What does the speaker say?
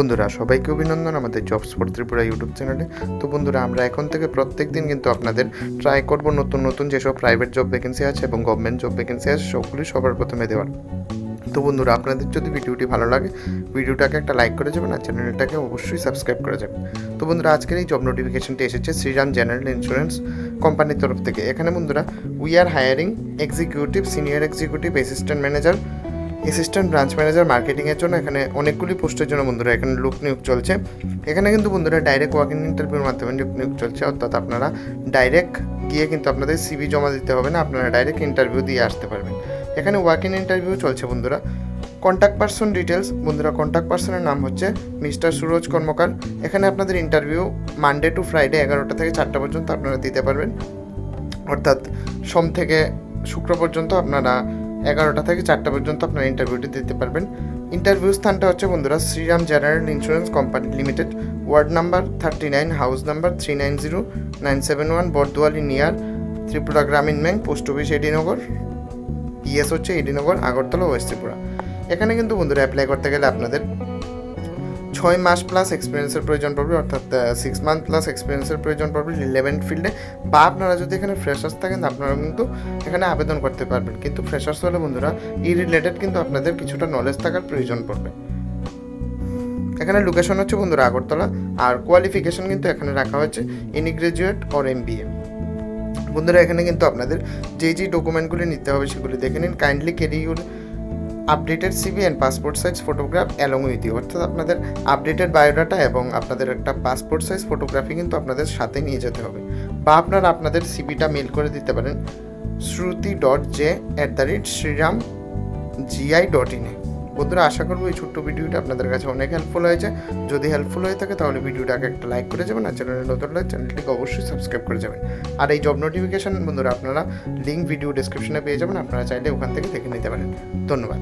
বন্ধুরা, সবাইকে অভিনন্দন আমাদের জবস ফর ত্রিপুরা ইউটিউব চ্যানেলে তো বন্ধুরা, আমরা এখন থেকে প্রত্যেক দিন কিন্তু আপনাদের ট্রাই করব নতুন নতুন যেসব প্রাইভেট জব ভ্যাকেন্সি আছে এবং গভর্নমেন্ট জব ভ্যাকেন্সি আছে, সবগুলি সবার প্রথমে দেওয়ার। তো বন্ধুরা, আপনাদের যদি ভিডিওটি ভালো লাগে, ভিডিওটাকে একটা লাইক করে যাবেন আর চ্যানেলটাকে অবশ্যই সাবস্ক্রাইব করে যাবেন। তো বন্ধুরা, আজকের এই জব নোটিফিকেশনটি এসেছে শ্রীরাম জেনারেল ইন্স্যুরেন্স কোম্পানির তরফ থেকে। এখানে বন্ধুরা we are hiring executive senior executive assistant manager assistant branch manager মার্কেটিংয়ের জন্য এখানে অনেকগুলি পোস্টের জন্য বন্ধুরা এখানে লোক নিয়োগ চলছে। এখানে কিন্তু বন্ধুরা ডাইরেক্ট ওয়াক ইন ইন্টারভিউর মাধ্যমে লোক নিয়োগ চলছে, অর্থাৎ আপনারা ডাইরেক্ট গিয়ে কিন্তু আপনাদের সিভি জমা দিতে হবে না, আপনারা ডাইরেক্ট ইন্টারভিউ দিয়ে আসতে পারবেন। এখানে ওয়াক ইন ইন্টারভিউ চলছে বন্ধুরা। কন্ট্যাক্ট পার্সন ডিটেলস বন্ধুরা কন্ট্যাক্ট পার্সনের নাম হচ্ছে মিস্টার সুরজ কর্মকার। এখানে আপনাদের ইন্টারভিউ মানডে টু ফ্রাইডে এগারোটা থেকে চারটা পর্যন্ত আপনারা দিতে পারবেন। অর্থাৎ সোম থেকে শুক্র পর্যন্ত আপনারা এগারোটা থেকে চারটা পর্যন্ত আপনারা ইন্টারভিউটি দিতে পারবেন। ইন্টারভিউ স্থানটা হচ্ছে বন্ধুরা Shriram general insurance company limited. Ward number thirty nine, house number three nine zero, nine seven one Barduali near, Tripura Gramin bank, post office AD Nagar. PS হচ্ছে এডিনগর, আগরতলা ওয়েস্ট ত্রিপুরা এখানে কিন্তু বন্ধুরা অ্যাপ্লাই করতে গেলে আপনাদের ছয় মাস প্লাস এক্সপিরিয়েন্সের প্রয়োজন পড়বে, অর্থাৎ সিক্স মান্থ প্লাস এক্সপিরিয়েন্সের প্রয়োজন পড়বে রিলেভেন্ট ফিল্ডে বা আপনারা যদি এখানে ফ্রেশার্স থাকেন আপনারা কিন্তু এখানে আবেদন করতে পারবেন। কিন্তু ফ্রেশার্স হলে বন্ধুরা ই রিলেটেড কিন্তু আপনাদের কিছুটা নলেজ থাকার প্রয়োজন পড়বে। এখানে লোকেশন হচ্ছে বন্ধুরা আগরতলা, আর কোয়ালিফিকেশন কিন্তু এখানে রাখা হয়েছে এনি গ্রাজুয়েট অর এম বন্ধুরা, এখানে কিন্তু আপনাদের যে যে ডকুমেন্টগুলি নিতে হবে, সেগুলি দেখে নিন। Kindly carry your updated CV and passport size photograph along with you অর্থাৎ আপনাদের আপডেটেড বায়োডাটা এবং আপনাদের একটা পাসপোর্ট সাইজ ফটোগ্রাফি কিন্তু আপনাদের সাথে নিয়ে যেতে হবে। বা আপনারা আপনাদের সিভিটা মেল করে দিতে পারেন। Shruti dot J at the rate Shriram GI dot ইনে বন্ধুরা, আশা করব এই ছোট্ট ভিডিওটা আপনাদের কাছে অনেক হেল্পফুল হয়েছে। যদি হেল্পফুল হয়ে থাকে, তাহলে ভিডিওটাকে একটা লাইক করে যাবেন আর চ্যানেলে নতুন হলে চ্যানেলটিকে অবশ্যই সাবস্ক্রাইব করে যাবেন। আর এই জব নোটিফিকেশান বন্ধুরা, আপনারা লিঙ্ক ভিডিও ডিসক্রিপশনে পেয়ে যাবেন। আপনারা চাইলে ওখান থেকে দেখে নিতে পারেন। ধন্যবাদ।